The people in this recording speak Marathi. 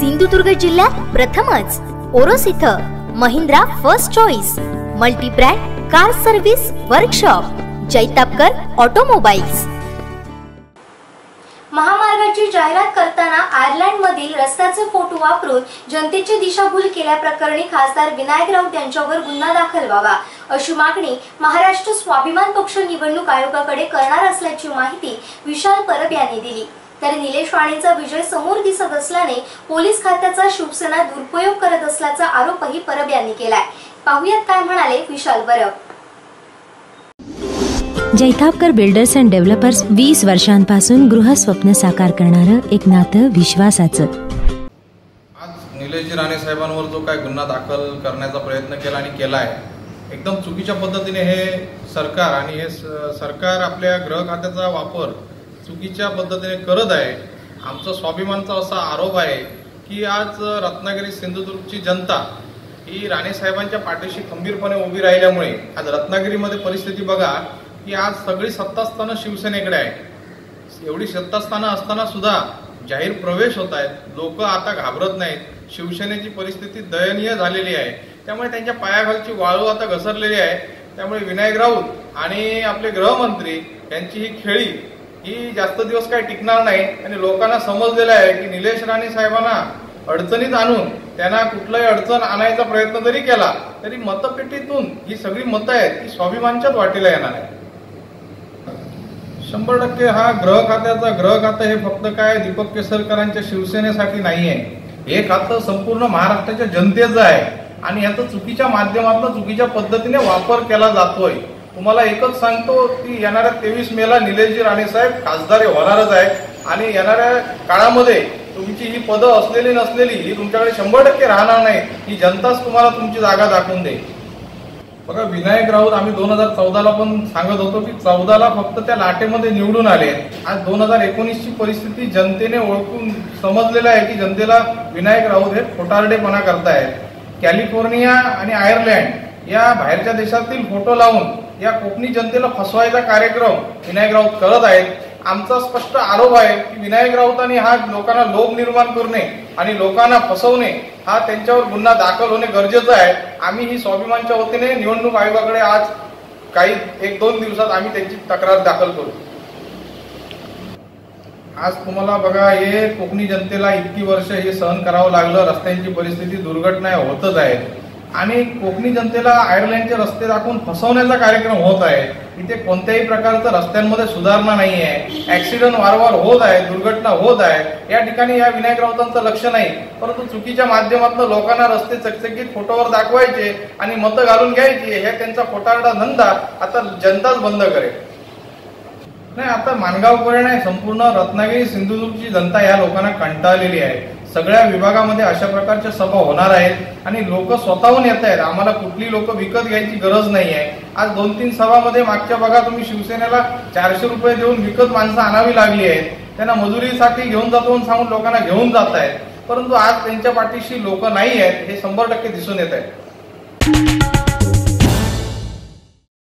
सिंधुदुर्ग जिल्ह्यात प्रथमच. ओरोस इथं Mahindra first choice multibrand car service workshop Jaitapkar automobiles. महामार्गाची जाहिरात करताना आयर्लंड मधील रस्त्याचे फोटो वापरून जनतेची दिशाभूल केल्याप्रकरणी खासदार विनायक राऊत यांच्यावर गुन्हा दाखल व्हावा अशी मागणी महाराष्ट्र स्वाभिमान पक्ष निवडणूक आयोगाकडे करणार असल्याची माहिती विशाल परब यांनी दिली. तर निलेश राणेचा विजय समोर दिसत असल्याने पोलीस खात्याचा शिवसेना दुरुपयोग करत असल्याचा आरोपही परब यांनी केलाय. पाहुयात काय म्हणाले Vishal Parab Jaitapkar builders and developers वीस वर्षांपासून गृहस्वप्न साकार करणारं एक नातं विश्वासाचं. आज निलेशजी राणे साहेबांवर जो काय गुन्हा दाखल करण्याचा प्रयत्न केला आणि केला आहे एकदम चुकीच्या पद्धतीने हे सरकार आणि हे सरकार आपल्या गृह खात्याचा वापर चुकीच्या पद्धतीने करत आहे. आमचा स्वाभिमानचा असा आरोप आहे की आज रत्नागिरी सिंधुदुर्गची जनता ही राणेसाहेबांच्या पाठीशी खंबीरपणे उभी राहिल्यामुळे आज रत्नागिरीमध्ये परिस्थिती बघा की आज सगळी सत्तास्थानं शिवसेनेकडे आहे एवढी सत्तास्थानं असताना सुद्धा जाहीर प्रवेश होत आहेत. लोक आता घाबरत नाहीत. शिवसेनेची परिस्थिती दयनीय झालेली आहे. त्यामुळे त्यांच्या पायाखालची वाळू आता घसरलेली आहे. त्यामुळे विनायक राऊत आणि आपले गृहमंत्री यांची ही खेळी ही जास्त दिवस काही टिकणार नाही. आणि लोकांना समजलेलं आहे की निलेश राणे साहेबांना अडचणीत आणून त्यांना कुठलाही अडचण आणायचा प्रयत्न जरी केला तरी मतपेटीतून ही सगळी मतं आहेत ती स्वाभिमानच्याच वाटेला येणार आहे शंभर टक्के हा ग्रह खात्याचा ग्रह खातं हे फक्त काय दीपक केसरकरांच्या शिवसेनेसाठी नाही आहे हे खातं संपूर्ण महाराष्ट्राच्या जनतेचं आहे. आणि याचा चुकीच्या माध्यमातून चुकीच्या पद्धतीने वापर केला जातोय. तुम्हाला एकच सांगतो की येणाऱ्या तेवीस मेला निलेशजी राणे साहेब खासदार होणारच आहे आणि येणाऱ्या काळामध्ये तुमची ही पदं असलेली नसलेली ही तुमच्याकडे शंभर टक्के राहणार नाही. ही जनताच तुम्हाला तुमची जागा दाखवून देईल. बघा विनायक राऊत आम्ही दोन हजार चौदाला पण सांगत होतो की चौदाला फक्त त्या लाटेमध्ये निवडून आले आज दोन हजार एकोणीसची परिस्थिती जनतेने ओळखून समजलेलं आहे की जनतेला विनायक राऊत हे खोटारडेपणा करतायत. कॅलिफोर्निया आणि आयर्लंड या बाहेरच्या देशातील फोटो लावून या कोकणी जनतेला फसवायचा कार्यक्रम विनायक राऊत करत आहेत. आमचा स्पष्ट आरोप आहे की विनायक राऊतांनी हा लोकांना लोभ निर्माण करणे आणि लोकांना फसवणे हा त्यांच्यावर गुन्हा दाखल होणे गरजेचं आहे. आम्ही ही स्वाभिमानच्या वतीने निवडणूक आयोगाकडे आज काही एक दोन दिवसात आम्ही त्यांची तक्रार दाखल करू. आज तुम्हाला बघा हे कोकणी जनतेला इतकी वर्ष हे सहन करावं लागलं. रस्त्यांची परिस्थिती दुर्घटना होतच आहे. आणि कोकणी जनतेला आयर्लंडचे रस्ते दाखवून फसवण्याचा कार्यक्रम होत आहे. इथे कोणत्याही प्रकारचं रस्त्यांमध्ये सुधारणा नाही आहे ऍक्सिडेंट वारंवार होत आहे दुर्घटना होत आहे. या ठिकाणी या विनायक राऊतांचं लक्ष नाही. परंतु चुकीच्या माध्यमातून लोकांना रस्ते चकचकीत फोटोवर दाखवायचे आणि मतं घालून घ्यायची हे त्यांचा खोटारडा धंदा आता जनताच बंद करेल. नाही आता मानगावकडे नाही संपूर्ण रत्नागिरी सिंधुदुर्गची जनता या लोकांना कंटाळलेली आहे. सगळ्या विभागामध्ये अशा प्रकारच्या सभा होणार आहेत आणि लोक स्वतःहून येत आहेत. आम्हाला कुठली लोक विकत घ्यायची गरज नाही आहे. आज दोन तीन सभामध्ये मागच्या बघा तुम्ही शिवसेनेला चारशे रुपये देऊन विकत माणसं आणावी लागली आहेत. त्यांना मजुरीसाठी घेऊन जातो म्हणून सांगून लोकांना घेऊन जात आहेत. परंतु आज त्यांच्या पाठीशी लोक नाही आहेत हे शंभर टक्के दिसून येत आहे